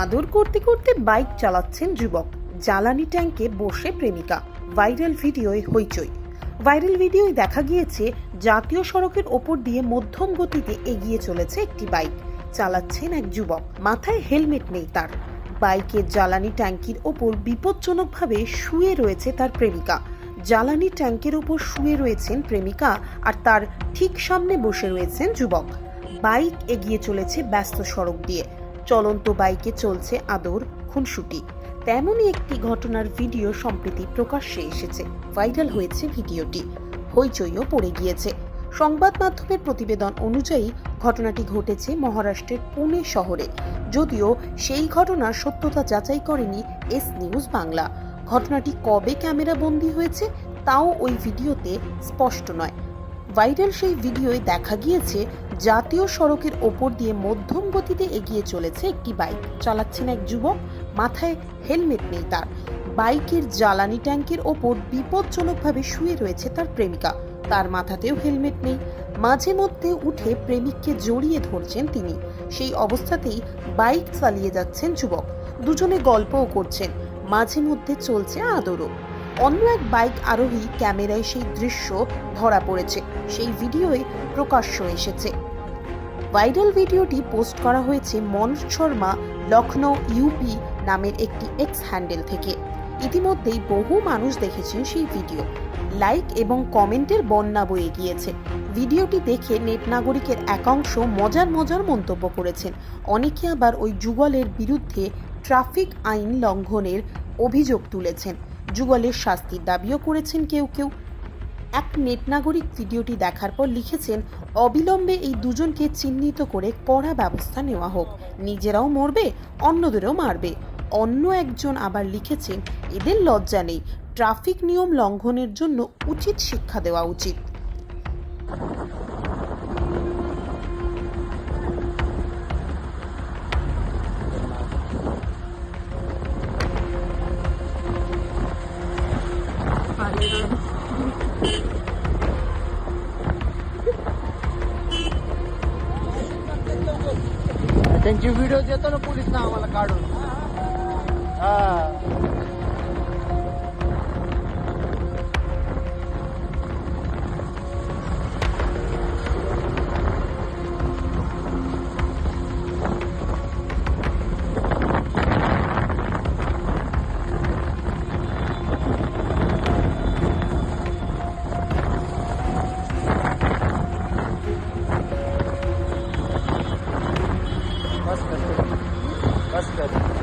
আদর করতে করতে বাইক চালাচ্ছেন যুবক। জ্বালানি ট্যাঙ্কে বসে প্রেমিকা। ভাইরাল ভিডিওয় হইচই। ভাইরাল ভিডিওয় দেখা গিয়েছে, জাতীয় সড়কের ওপর দিয়ে মধ্যম গতিতে এগিয়ে চলেছে একটি বাইক। চালাচ্ছেন এক যুবক। মাথায় হেলমেট নেই তার। বাইকের জ্বালানি ট্যাঙ্কির ওপর বিপজ্জনকভাবে শুয়ে রয়েছে তার প্রেমিকা। জ্বালানি ট্যাঙ্কের ওপর শুয়ে রয়েছেন প্রেমিকা আর তার ঠিক সামনে বসে রয়েছেন যুবক। বাইক এগিয়ে চলেছে ব্যস্ত সড়ক দিয়ে। চলন্ত বাইকে চলছে আদর, খুনসুটি। তেমনই একটি ঘটনার ভিডিও সম্প্রতি প্রকাশ্যে এসেছে। ভাইরাল হয়েছে ভিডিওটি। হইচইও পড়ে গিয়েছে। সংবাদ মাধ্যমের প্রতিবেদন অনুযায়ী ঘটনাটি ঘটেছে মহারাষ্ট্রের পুনে শহরে। যদিও সেই ঘটনার সত্যতা যাচাই করেনি এস নিউজ বাংলা। ঘটনাটি কবে ক্যামেরা বন্দী হয়েছে, তাও ওই ভিডিওতে স্পষ্ট নয়। ভাইরাল সেই ভিডিওয় দেখা গিয়েছে, জাতীয় সড়কের ওপর দিয়ে মধ্যম গতিতে এগিয়ে চলেছে একটি বাইক। চালাচ্ছেন এক যুবক, মাথায় হেলমেট নেই তার। বাইকের জ্বালানি ট্যাঙ্কের ওপর বিপজ্জনকভাবে শুয়ে রয়েছে তার প্রেমিকা। তার মাথাতেও হেলমেট নেই। মাঝে মধ্যে উঠে প্রেমিককে জড়িয়ে ধরছেন তিনি। সেই অবস্থাতেই বাইক চালিয়ে যাচ্ছেন যুবক। দুজনে গল্পও করছেন। মাঝে মধ্যে চলছে আদরও। অন্য এক বাইক আরোহী ক্যামেরায় সেই দৃশ্য ধরা পড়েছে। সেই ভিডিওই প্রকাশ্য এসেছে। ভাইরাল ভিডিওটি পোস্ট করা হয়েছে মনোজ শর্মা লখনৌ ইউপি নামের একটি এক্স হ্যান্ডেল থেকে। ইতিমধ্যেই বহু মানুষ দেখেছেন সেই ভিডিও। লাইক এবং কমেন্টের বন্যা বয়ে গিয়েছে। ভিডিওটি দেখে নেট নাগরিকের একাংশ মজার মজার মন্তব্য করেছেন। অনেকে আবার ওই যুগলের বিরুদ্ধে ট্রাফিক আইন লঙ্ঘনের অভিযোগ তুলেছেন। যুগলের শাস্তির দাবিও করেছেন কেউ কেউ। এক নেট নাগরিক ভিডিওটি দেখার পর লিখেছেন, অবিলম্বে এই দুজনকে চিহ্নিত করে কড়া ব্যবস্থা নেওয়া হোক। নিজেরাও মরবে, অন্যদেরও মারবে। অন্য একজন আবার লিখেছেন, এদের লজ্জা নেই। ট্রাফিক নিয়ম লঙ্ঘনের জন্য উচিত শিক্ষা দেওয়া উচিত। त्यांची व्हिडिओ देतो ना पोलीस ना आम्हाला काढून. हा. Başka. Başka.